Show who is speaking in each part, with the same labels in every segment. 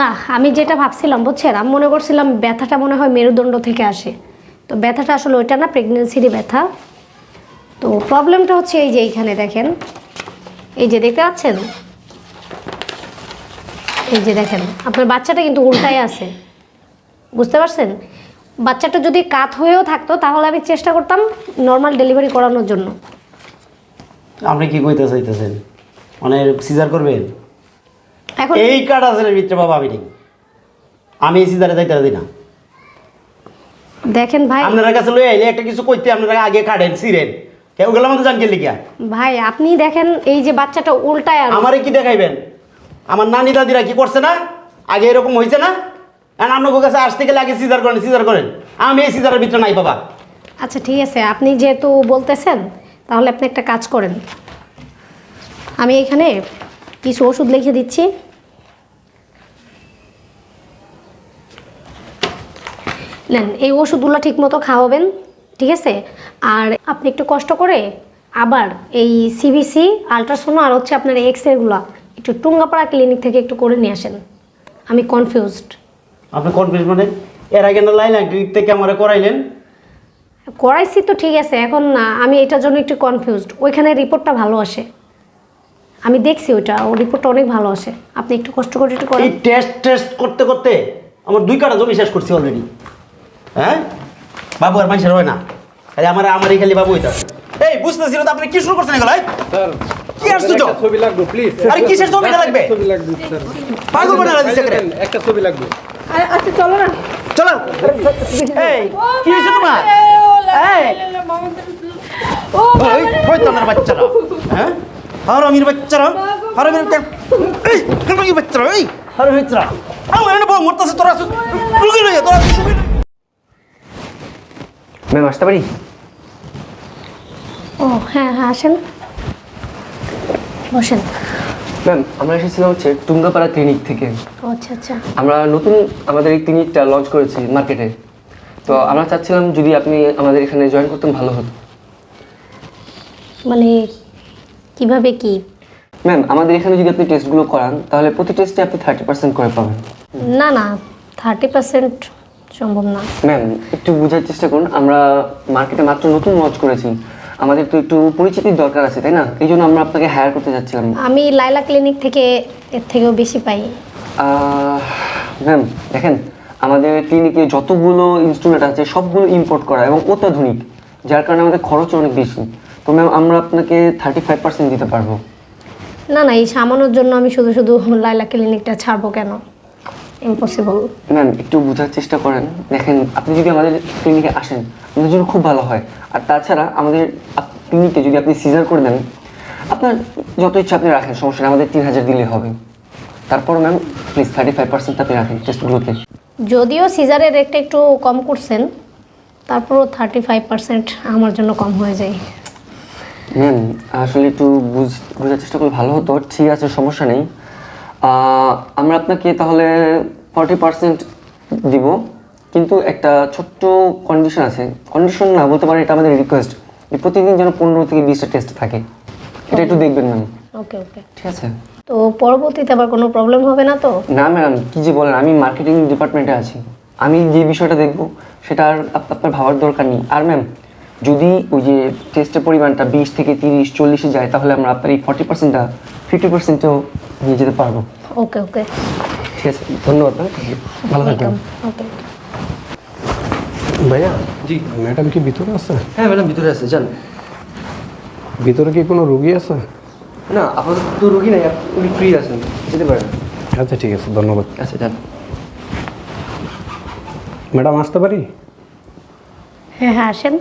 Speaker 1: না, আমি যেটা ভাবছিলাম, বুঝছেন? আমি মনে করছিলাম ব্যথাটা মনে হয় মেরুদণ্ড থেকে আসে। তো ব্যথাটা আসলে ওইটা না প্রেগনেন্সিরই ব্যথা। তো প্রবলেমটা হচ্ছে এই যে এইখানে দেখেন। এই যে দেখতে পাচ্ছেন? এই যে দেখেন, আপনার বাচ্চাটা কিন্তু উল্টায় আছে। বুঝতে পারছেন? বাচ্চাটা যদি কাত হয়েও থাকতো, তাহলে আমি চেষ্টা করতাম নর্মাল ডেলিভারি করানোর জন্য।
Speaker 2: আপনি কি কইতে চাইতেছেন? মানে সিজার করবেন?
Speaker 1: এখন
Speaker 2: এই কাটা আছে ভিতরে বাবা আমি নেই। আমি এই সিজারে যাইতে দিই না।
Speaker 1: দেখেন ভাই।
Speaker 2: আপনার কাছে লই আইলে একটা কিছু কইতে আপনারা আগে কাটেন সিরেন কেউ গেলাম আমাদের জানকে লিখিয়া
Speaker 1: ভাই আপনি দেখেন এই যে বাচ্চাটা উল্টায় আর।
Speaker 2: আমারে কি দেখাইবেন? আমার নানি দাদিরা কি করছে না? আগে এরকম হয়েছে না? আপনার কাছে আসতে গেলে আগে সিজার করেন সিজার করেন। আমি এই সিজারের ভিতরে নাই বাবা।
Speaker 1: আচ্ছা ঠিক আছে। আপনি যেহেতু বলতেছেন তাহলে আপনি একটা কাজ করেন। আমি এখানে কিছু ওষুধ লিখে দিচ্ছি। নেন এই ওষুধগুলো ঠিকমতো খাওয়াবেন ঠিক আছে? আর আপনি একটু কষ্ট করে আবার এই সিবিসি আলট্রাসোনো আর হচ্ছে আপনার এক্স রেগুলো একটু টুঙ্গাপাড়া ক্লিনিক থেকে একটু করে নিয়ে আসেন। আমি কনফিউজড
Speaker 2: আপনি কনফিউজ মানে? এর আগে না লাইন ক্লিনিক থেকে আমার করাইলেন?
Speaker 1: করাইছি তো ঠিক আছে এখন না আমি এটার জন্য একটু কনফিউজড ওইখানে রিপোর্টটা ভালো আসে। আমি দেখছি ওইটা ও রিপোর্টটা অনেক ভালো আসে। আপনি একটু কষ্ট করে একটু করেন।
Speaker 2: টেস্ট টেস্ট করতে করতে আমার দুই কাটা জমি শেষ করছি অলরেডি হ্যাঁ? বাবু আর মানুষের হয় না। খালি আমার আমারই খালি বাবু হইতা এই বুঝতেছিল তো আপনি কি শুরু করছেন এগুলো কি?
Speaker 3: একটা ছবি লাগবে প্লিজ
Speaker 2: আরে কিসের ছবিটা লাগবে?
Speaker 3: ছবি লাগবে স্যার।
Speaker 2: পাগল বানালা দিছে কেন?
Speaker 3: একটা ছবি লাগবে।
Speaker 4: আচ্ছা চলো না।
Speaker 2: চলো। এই কি হয়েছে তোমার? এই।
Speaker 4: ও
Speaker 2: ওই তোমার বাচ্চারা। হ্যাঁ? হারামির বাচ্চারা। হারামির এই হারামির বাচ্চারা এই। হারামির বাচ্চারা। এনে বউ মরতাছে তোরা তোরা লইয়া।
Speaker 5: ম্যাম আসতে পারি?
Speaker 1: ও হ্যাঁ হ্যাঁ আসেন। বসেন।
Speaker 5: ম্যাম আমরা এসেছিলাম হচ্ছে টুঙ্গাপাড়া ক্লিনিক থেকে।
Speaker 1: ও আচ্ছা আচ্ছা।
Speaker 5: আমরা নতুন আমাদের এই ক্লিনিকটা লঞ্চ করেছি মার্কেটে তো আমরা চাচ্ছিলাম যদি আপনি আমাদের এখানে জয়েন করতেন ভালো হতো।
Speaker 1: মানে কীভাবে কি?
Speaker 5: ম্যাম আমাদের এখানে যদি আপনি টেস্টগুলো করান তাহলে প্রতি টেস্টে আপনি থার্টি পার্সেন্ট করে পাবেন।
Speaker 1: না না থার্টি পার্সেন্ট সম্ভব না।
Speaker 5: ম্যাম একটু বোঝার চেষ্টা করুন আমরা মার্কেটে মাত্র নতুন লঞ্চ করেছি। আমাদের তো একটু পরিচিতির দরকার আছে তাই না? এই জন্য আমরা আপনাকে হায়ার করতে যাচ্ছিলাম।
Speaker 1: আমি লাইলা ক্লিনিক থেকে এর থেকেও বেশি পাই।
Speaker 5: ম্যাম দেখেন আমাদের ক্লিনিকে যতগুলো ইনস্ট্রুমেন্ট আছে সবগুলো ইম্পোর্ট করা এবং অত্যাধুনিক যার কারণে আমাদের খরচ অনেক বেশি। তো ম্যাম আমরা আপনাকে থার্টি ফাইভ পার্সেন্ট দিতে পারব।
Speaker 1: না না এই সামানোর জন্য আমি শুধু শুধু লাইলা ক্লিনিকটা ছাড়বো কেন? ইম্পসিবল
Speaker 5: ম্যাম একটু বোঝার চেষ্টা করেন। দেখেন আপনি যদি আমাদের ক্লিনিকে আসেন আমাদের জন্য খুব ভালো হয়। আর তাছাড়া আমাদের ক্লিনিকে যদি আপনি সিজার করে দেন আপনার যত ইচ্ছা আপনি রাখেন সমস্যা নেই আমাদের তিন হাজার দিলে হবে। তারপর ma'am please thirty five percent আপনি রাখেন টেস্টগুলোতে
Speaker 1: যদিও সিজারের রেটটা একটু কম করছেন তারপরও থার্টি ফাইভ পার্সেন্ট আমার জন্য কম হয়ে যায়।
Speaker 5: ম্যাম আসলে একটু বুঝ বোঝার চেষ্টা করলে ভালো হতো ঠিক আছে সমস্যা নেই। আমরা আপনাকে তাহলে ফর্টি পার্সেন্ট দিব কিন্তু একটা ছোট্ট কন্ডিশন আছে। কন্ডিশন না বলতে পারি এটা আমাদের রিকোয়েস্ট যে প্রতিদিন যেন পনেরো থেকে বিশটা টেস্ট থাকে। এটা একটু দেখবেন ম্যাম।
Speaker 1: ওকে ওকে
Speaker 5: ঠিক আছে?
Speaker 1: তো পরবর্তীতে আবার কোনো প্রবলেম হবে না তো?
Speaker 5: না ম্যাডাম কি যে বলেন আমি মার্কেটিং ডিপার্টমেন্টে আছি। আমি যে বিষয়টা দেখব সেটা আর আপনার ভাবার দরকার নেই। আর ম্যাম যদি ওই যে টেস্টের পরিমাণটা বিশ থেকে তিরিশ চল্লিশে যায় তাহলে আমরা আপনার এই ফর্টি পার্সেন্টটা ফিফটি পার্সেন্টেও নিয়ে যেতে পারব।
Speaker 1: ওকে ওকে।
Speaker 5: ঠিক আছে ধন্যবাদ ভালো থাকবেন।
Speaker 1: ওকে
Speaker 3: ভাইয়া? জি ম্যাডাম কি ভিতরে আছে?
Speaker 5: হ্যাঁ ম্যাডাম ভিতরে আছে যান।
Speaker 3: ভিতরে কি কোনো রুগী আছে?
Speaker 5: না আপাতত তো রোগী নাই উনি ফ্রি আছেন যেতে পারেন।
Speaker 3: আচ্ছা ঠিক আছে ধন্যবাদ।
Speaker 5: আচ্ছা যান।
Speaker 3: ম্যাডাম আসতে পারি?
Speaker 1: হ্যাঁ হ্যাঁ আসেন।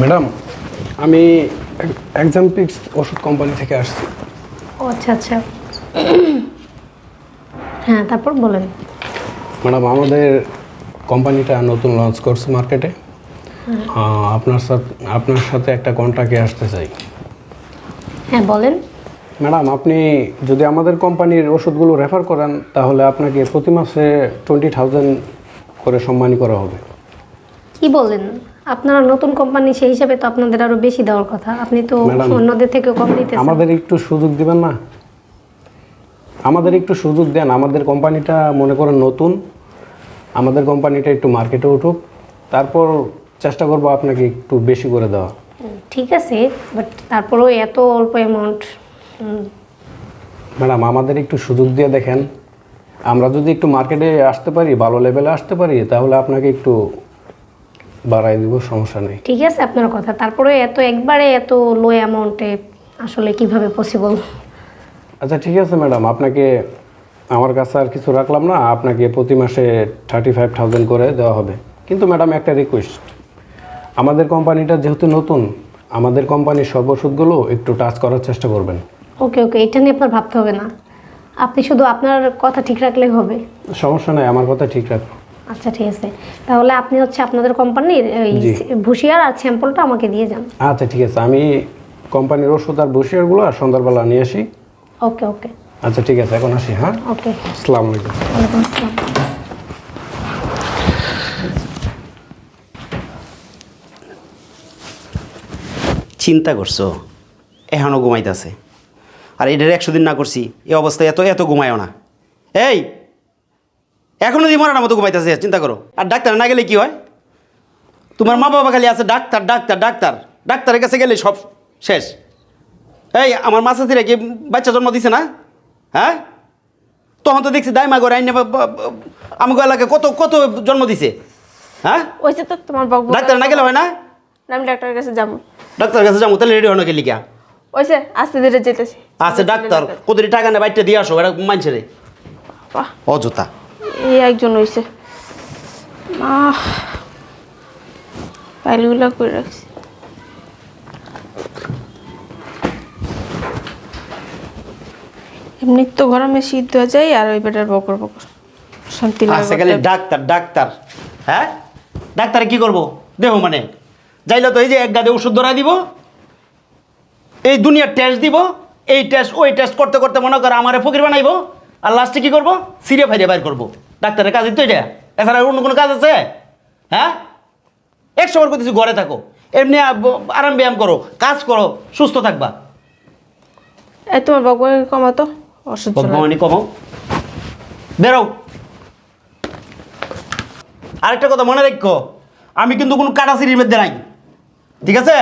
Speaker 3: ম্যাডাম আমি এক্সামপিক্স ওষুধ কোম্পানি থেকে আসছি।
Speaker 1: ও আচ্ছা আচ্ছা। হ্যাঁ তারপর বলেন।
Speaker 3: ম্যাডাম আমাদের কোম্পানিটা নতুন লঞ্চ করছে মার্কেটে আপনার সাথে আপনার সাথে একটা কন্ট্রাক্টে আসতে চাই।
Speaker 1: হ্যাঁ বলেন।
Speaker 3: ম্যাডাম আপনি যদি আমাদের কোম্পানির ওষুধগুলো রেফার করেন তাহলে আপনাকে প্রতি মাসে টোয়েন্টি থাউজেন্ড করে সম্মানী করা হবে।
Speaker 1: কি বলেন? আপনারা নতুন কোম্পানি সেই হিসাবে তো আপনাদের আরও বেশি দেওয়ার কথা। আপনি তো অন্যদের থেকে কম দিতেছেন
Speaker 3: আমাদের একটু সুযোগ দিবেন না? আমাদের একটু সুযোগ দেন। আমাদের কোম্পানিটা মনে করেন নতুন। আমাদের কোম্পানিটা একটু মার্কেটে উঠুক। তারপর চেষ্টা করব আপনাকে একটু বেশি করে দেওয়া।
Speaker 1: ঠিক আছে বাট তারপরেও এত অল্প অ্যামাউন্ট
Speaker 3: ম্যাডাম আমাদের একটু সুযোগ দিয়ে দেখেন। আমরা যদি একটু মার্কেটে আসতে পারি ভালো লেভেলে আসতে পারি তাহলে আপনাকে একটু বাড়াই দিব সমস্যা নেই।
Speaker 1: ঠিক আছে আপনার কথা। তারপরে এত একবারে এত লো অ্যামাউন্টে আসলে কীভাবে পসিবল
Speaker 3: আচ্ছা ঠিক আছে ম্যাডাম আপনাকে আমার কাছে আর কিছু রাখলাম না আপনাকে প্রতি মাসে থার্টি ফাইভ থাউজেন্ড করে দেওয়া হবে। কিন্তু ম্যাডাম একটা রিকোয়েস্ট আমাদের কোম্পানিটা যেহেতু নতুন আমাদের কোম্পানির সব ওষুধগুলো একটু টাচ করার চেষ্টা করবেন।
Speaker 1: ওকে ওকে এটা নিয়ে আপনার ভাবতে হবে না। আপনি শুধু আপনার কথা ঠিক রাখলেই হবে।
Speaker 3: সমস্যা নেই আমার কথা ঠিক রাখো
Speaker 1: আচ্ছা ঠিক আছে। তাহলে আপনি হচ্ছে আপনাদের কোম্পানির ওই
Speaker 3: জি।
Speaker 1: ভুসিয়ার আর স্যাম্পলটা আমাকে দিয়ে যান।
Speaker 3: আচ্ছা ঠিক আছে। আমি কোম্পানির ওষুধ আর বসিয়ারগুলো সন্ধ্যাবেলা নিয়ে আসি।
Speaker 1: ওকে ওকে।
Speaker 3: আচ্ছা ঠিক আছে এখন আসি হ্যাঁ?
Speaker 1: ওকে।
Speaker 3: আসসালামু আলাইকুম।
Speaker 1: ওয়ালাইকুম আসসালাম।
Speaker 2: চিন্তা করছ? এখনও ঘুমাইতেছে। আর এটার একশো দিন না করছি এই অবস্থায় এত এত ঘুমায়ও না। এই! এখনও যদি মরার মতো ঘুমাইতেছে চিন্তা করো। আর ডাক্তার না গেলে কি হয়? তোমার মা বাবা খালি আছে ডাক্তার ডাক্তার ডাক্তার। ডাক্তারের কাছে গেলে সব শেষ। এই আমার মাসাতিরা কি বাচ্চা জন্ম দিছে না? হ্যাঁ? তখন তো দেখছি দাইমা করে আইনে আমাকে এলাকায় কত কত জন্ম দিছে। হ্যাঁ?
Speaker 4: ওইসে তো তোমার বাবু
Speaker 2: ডাক্তার না গেলে হয় না?
Speaker 4: আমি ডাক্তারের কাছে যাব।
Speaker 2: ডাক্তারের কাছে যাব তাহলে রেডি হনো কে লিখা
Speaker 4: ওইসে আস্তে ধীরে যেতেছি।
Speaker 2: আছে ডাক্তার কতটি টাকা নেই বাইরটা দিয়ে আসো এটা মানছে রে। অযথা।
Speaker 4: এই একজন হইছে। আহ ফাইলগুলো করে রাখছি? এমনি তো গরমে শীত হয়ে যায় আর ওই বেটার বকর বকর। শান্তি
Speaker 2: ডাক্তার ডাক্তার। হ্যাঁ? ডাক্তারে কি করব? দেহ মানে। যাইলে তো এই যে এক গাদে ওষুধ ধরাই দিব এই দুনিয়ার টেস্ট দিব এই টেস্ট ওই টেস্ট করতে করতে মনে করে আমারে ফকির বানাইবো আর লাস্টে কি করব? সিরিয়া ফাইরে বাইর করব। ডাক্তারের কাজ তো এটা এছাড়া আর অন্য কোনো কাজ আছে? হ্যাঁ? একশো বার করতেছি ঘরে থাকো। এমনি আরাম ব্যায়াম করো কাজ করো সুস্থ থাকবা।
Speaker 4: এই তোমার বাবু কমাতো অসহ্য
Speaker 2: ভগবানই কমাও বেরো। আরেকটা কথা মনে রাখো আমি কিন্তু কোনো কাটা সিঁড়ির মধ্যে নাই। ঠিক আছে?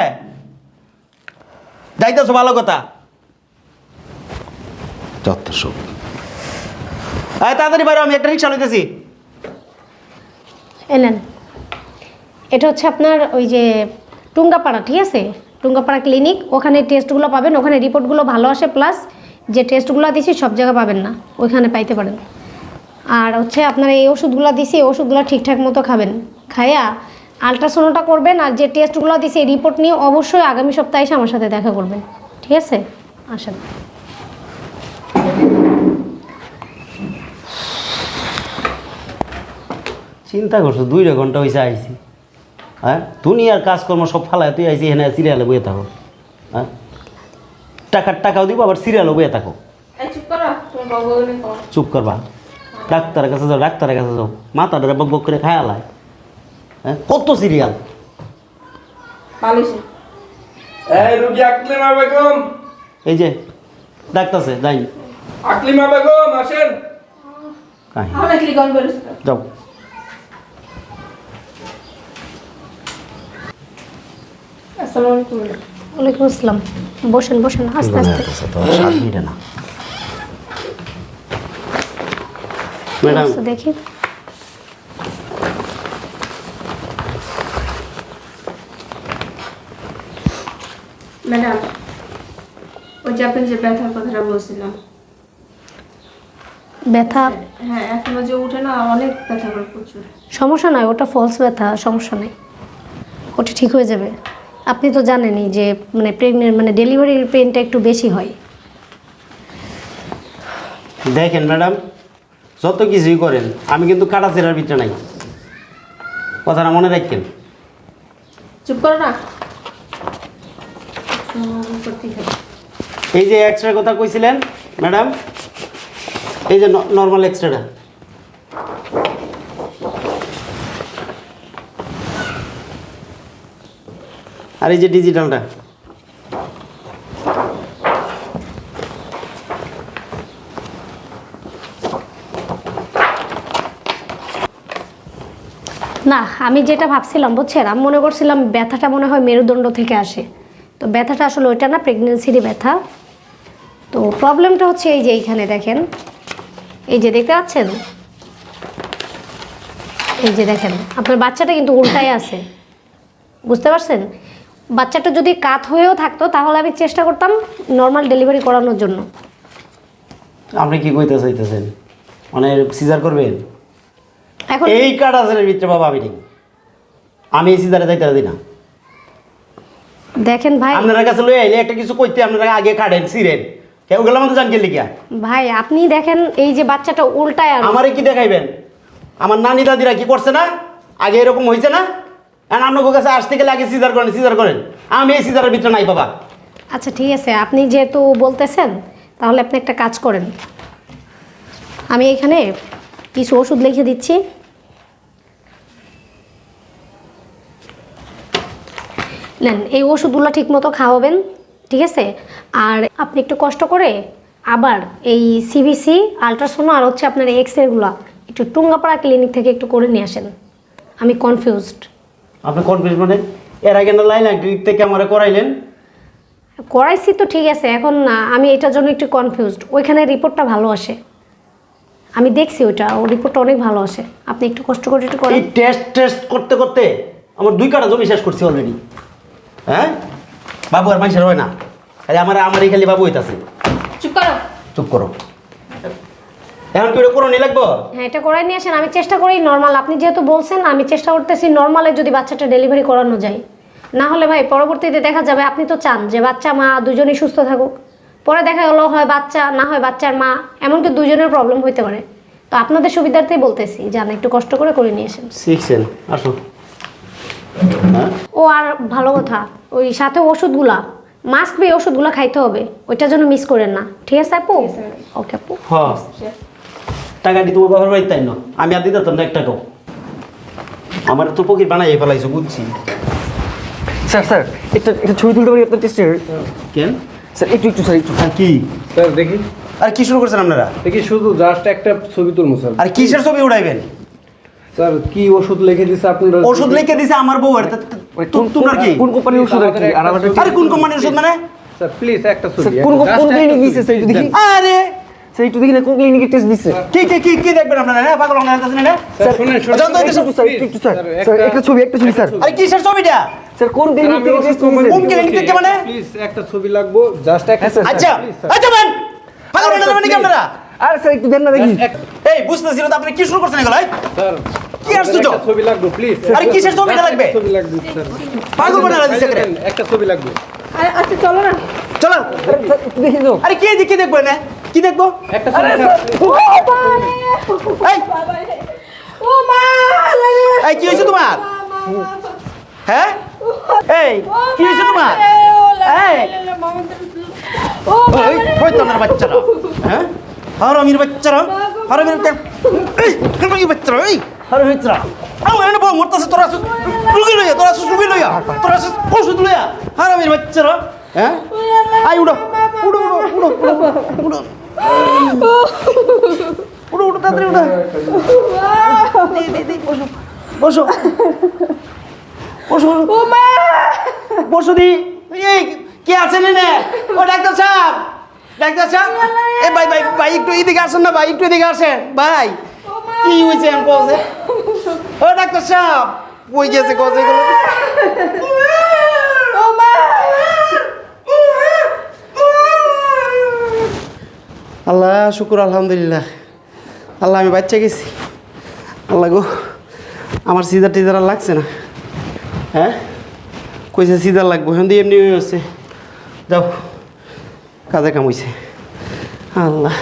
Speaker 2: যাইতেছো ভালো কথা। যত সব তাড়াতাড়ি বাইরে, আমি একটা রিক্সা লইতেছি।
Speaker 1: এলেন। এটা হচ্ছে আপনার ওই যে টুঙ্গাপাড়া, ঠিক আছে? টুঙ্গাপাড়া ক্লিনিক, ওখানে টেস্টগুলো পাবেন, ওখানে রিপোর্টগুলো ভালো আসে, প্লাস যে টেস্টগুলো দিছি সব জায়গায় পাবেন না, ওইখানে পাইতে পারেন। আর হচ্ছে আপনার এই ওষুধগুলো দিছি, এই ওষুধগুলো ঠিকঠাক মতো খাবেন। খাইয়া আলট্রাসাউন্ডটা করবেন, আর যে টেস্টগুলো দিছি, এই রিপোর্ট নিয়ে অবশ্যই আগামী সপ্তাহে এসে আমার সাথে দেখা করবেন। ঠিক আছে? আসেন।
Speaker 2: চিন্তা করছ দুইটা ঘণ্টা হয়েছে আইছি। হ্যাঁ? দুনিয়ার কাজকর্ম সব ফালায় তুই আইসি এখানে সিরিয়ালে বয়ে থাকো। হ্যাঁ? টাকার টাকাও দিব আবার সিরিয়ালও বয়ে থাকো।
Speaker 4: চুপ
Speaker 2: করবা। ডাক্তারের কাছে যাও ডাক্তারের কাছে যাও। মাথা ধরে বক বক করে খায়া লাই হ্যাঁ? কত সিরিয়াল
Speaker 6: এই
Speaker 2: যে ডাক্তারছে যাই
Speaker 6: আকলিমা বেগম আসেন।
Speaker 2: যাও।
Speaker 4: আসসালামু আলাইকুম।
Speaker 1: ওয়ালাইকুম আসসালাম। বসেন বসেন আস্তে আস্তে।
Speaker 2: সাত মিনিটে না। ম্যাডাম।
Speaker 1: দেখি।
Speaker 4: ম্যাডাম ওই যে আপনি যে ব্যথার কথাটা বলছিলাম।
Speaker 1: ব্যথা?
Speaker 4: হ্যাঁ এখনও যে উঠে না অনেক ব্যথা করে প্রচুর।
Speaker 1: সমস্যা নয় ওটা ফলস ব্যথা সমস্যা নেই। ওটা ঠিক হয়ে যাবে। আপনি তো জানেনই যে মানে প্রেগনেন্ট মানে ডেলিভারির পেনটা একটু বেশি হয়।
Speaker 2: দেখেন ম্যাডাম যত কিছুই করেন আমি কিন্তু কাটা চেরার ভিতরে নাই। কথাটা মনে রাখেন।
Speaker 4: চুপ করো না।
Speaker 2: এই যে এক্সরে কথা কইছিলেন ম্যাডাম এই যে নর্মাল এক্সরেটা আর এই যে ডিজিটালটা
Speaker 1: না, আমি যেটা ভাবছিলাম, বুঝছেন? আমি মনে করছিলাম ব্যথাটা মনে হয় মেরুদণ্ড থেকে আসে। তো ব্যথাটা আসলে ওইটা না প্রেগনেন্সিরই ব্যথা। তো প্রবলেমটা হচ্ছে এই যে এইখানে দেখেন। এই যে দেখতে পাচ্ছেন? এই যে দেখেন, আপনার বাচ্চাটা কিন্তু উল্টায় আছে। বুঝতে পারছেন? বাচ্চাটা যদি কাত হয়েও থাকতো তাহলে আমি চেষ্টা করতাম নর্মাল ডেলিভারি করানোর জন্য।
Speaker 2: আপনি কি কইতে চাইতেছেন? মানে সিজার করবেন?
Speaker 1: এখন
Speaker 2: এই কাটাছেনের ভিতরে বাবা আমি নেই। আমি এই সিজারে যাইতে দিই না।
Speaker 1: দেখেন ভাই।
Speaker 2: আপনার কাছে লই আইলে একটা কিছু কইতে আপনারা আগে কাটেন সিরেন কেউ গেলাম তো জানকে লিখিয়া।
Speaker 1: ভাই আপনি দেখেন এই যে বাচ্চাটা উল্টায় আর।
Speaker 2: আমারে কি দেখাইবেন? আমার নানি দাদিরা কি করছে না? আগে এরকম হয়েছে না? আর আপনার কাছে আসতে গেলে আগে সিজার করেন সিজার করেন। আমি এই সিজারের ভিতরে নাই বাবা।
Speaker 1: আচ্ছা ঠিক আছে। আপনি যেহেতু বলতেছেন, তাহলে আপনি একটা কাজ করেন। আমি এখানে কিছু ওষুধ লিখে দিচ্ছি। নেন, এই ওষুধগুলো ঠিকমতো খাওয়াবেন, ঠিক আছে? আর আপনি একটু কষ্ট করে আবার এই সিবিসি আলট্রাসোনো আর হচ্ছে আপনার এক্স রেগুলো একটু টুঙ্গাপাড়া ক্লিনিক থেকে একটু করে নিয়ে আসেন। আমি কনফিউজড
Speaker 2: আপনি কনফিউজ মানে? এর আগে না লাইন থেকে আমার করাইলেন?
Speaker 1: করাইছি তো ঠিক আছে এখন না আমি এটার জন্য একটু কনফিউজড ওইখানে রিপোর্টটা ভালো আসে। আমি দেখছি ওইটা ও রিপোর্টটা অনেক ভালো আসে। আপনি একটু কষ্ট করে একটু
Speaker 2: এই
Speaker 1: করেন
Speaker 2: টেস্ট টেস্ট করতে করতে আমার দুই কাটা জমি শেষ করছি অলরেডি হ্যাঁ? বাবু আর মানুষের হয় না। খালি আমার আমারই খালি বাবু হইতাছে।
Speaker 4: চুপ করো।
Speaker 2: চুপ করো। এখন কি ওটা করো নি লাগবো?
Speaker 1: হ্যাঁ এটা করাই নিয়ে আসেন। আমি চেষ্টা করি নর্মাল আপনি যেহেতু বলছেন আমি চেষ্টা করতেছি নর্মালে যদি বাচ্চাটা ডেলিভারি করানো যায়। না হলে ভাই পরবর্তীতে দেখা যাবে আপনি তো চান যে বাচ্চা মা দুজনেই সুস্থ থাকুক। পরে দেখা গেলো হয় বাচ্চা না হয় বাচ্চার মা এমনকি দুজনের প্রবলেম হইতে পারে। তো আপনাদের সুবিধার্থেই বলতেছি যান একটু কষ্ট করে করে নিয়ে আসেন।
Speaker 2: শিখছেন আসো হ্যাঁ?
Speaker 1: ও আর ভালো কথা ওই সাথে ওষুধগুলা মাস্ক বি ওষুধগুলা খাইতে হবে। ওইটা যেন মিস করেন না। ঠিক আছে আপু? ওকে আপু।
Speaker 2: হ টাকা দি তোমার বাবার বাড়িতে তাই না? আমি আর দিতে না এক টাকাও। আমার তো পকির বানাই ফেলাইছো বুঝছি।
Speaker 5: স্যার স্যার একটা একটা ছবি তুলতে পারি আপনার টেস্টের
Speaker 2: কেন?
Speaker 5: স্যার একটু একটু স্যার একটু।
Speaker 2: আর কি?
Speaker 3: স্যার দেখি।
Speaker 2: আর কি শুরু করছেন আপনারা?
Speaker 3: দেখি শুধু জাস্ট একটা ছবি তুলবো স্যার।
Speaker 2: আর কিসের ছবি উড়াইবেন?
Speaker 3: স্যার কি ওষুধ লিখে দিছে আপনারা?
Speaker 2: ওষুধ লিখে দিছে আমার বউয়ের তা- তা- তোমার কি?
Speaker 5: কোন কোম্পানির ওষুধ আর কি? আর
Speaker 2: আরে কোন কোম্পানির ওষুধ মানে?
Speaker 3: স্যার প্লিজ একটা ছবি
Speaker 5: কোন
Speaker 3: just
Speaker 5: দিছে স্যার দেখি।
Speaker 2: আরে!
Speaker 5: স্যার একটু দেখি না কোন ক্লিনিকে টেস্ট দিছে।
Speaker 2: কি কি কি কি দেখবেন আপনারা? হ্যাঁ পাগল আপনারা কাছে না
Speaker 3: স্যার শুনেন শুনেন
Speaker 2: আচ্ছা,
Speaker 5: স্যার একটু স্যার
Speaker 3: স্যার,
Speaker 5: স্যার
Speaker 3: একটা-
Speaker 5: ছবি একটা ছবি স্যার।
Speaker 2: আরে কিসের ছবিটা?
Speaker 5: স্যার কোন
Speaker 3: স্যার,
Speaker 5: ক্লিনিক থেকে টেস্ট দিছে?
Speaker 2: কোন clinic থেকে মানে?
Speaker 3: প্লিজ একটা ছবি লাগবো জাস্ট একটা
Speaker 5: স্যার,
Speaker 2: আচ্ছা আচ্ছা ম্যান পাগল
Speaker 3: আরে,
Speaker 2: আপনারা মানে কি আপনারা?
Speaker 5: আরে স্যার একটু দেন না দেখি।
Speaker 2: এই বুঝতেছিল তো আপনি কি শুরু করছেন এগুলো?
Speaker 3: স্যার
Speaker 2: কি?
Speaker 3: একটা ছবি লাগবে প্লিজ
Speaker 2: আরে কিসের ছবিটা লাগবে?
Speaker 3: ছবি লাগবে স্যার।
Speaker 2: পাগল বানালা দিছে
Speaker 3: একটা ছবি লাগবে।
Speaker 4: আচ্ছা চলো না।
Speaker 2: চলো।
Speaker 5: স্যার দেখি তো
Speaker 2: আরে কি কি দেখব না কি দেখব?
Speaker 3: একটা
Speaker 2: এই!
Speaker 4: ও মা
Speaker 2: এই কি হয়েছে তোমার? হ্যাঁ? এই কি হয়েছে তোমার?
Speaker 4: ও
Speaker 2: ওই ওই তোমার বাচ্চারা? হ্যাঁ? হারামির বাচ্চারা? হারামির এই হারামির বাচ্চারা এই! হারামির বাচ্চারা। আমার এনে বউ মরতেছে তোরা রুগী লইয়া তোরা রুগী লইয়া। তোরা ওষুধ লইয়া। হারামির বাচ্চারা। হ্যাঁ? আই উড়ো। উড়ো উড়ো উড়ো উড়ো উড়ো। উড়ো তাড়াতাড়ি উড়ো। বসো। বসো। বসো। বসো দি। এই কে আছেন এনে? ও ডাক্তার সাহেব। ডাক্তার সাহেব। এ ভাই ভাই ভাই একটু এদিকে আসেন না ভাই একটু এদিকে আসেন। ভাই কি হয়েছে আমি কছে ও ডাক্তার সাহেব। কই গেছে কছে এগুলো? আল্লাহ, শুকুর, আলহামদুলিল্লাহ। আল্লাহ, আমি বাচ্চা গেছি। আল্লাহ গো, আমার সিজার টিজার আর লাগছে না। হ্যাঁ? কইছে সিজার লাগবো, এখন এমনি হচ্ছে যাও, কাজে কামইছে আল্লাহ।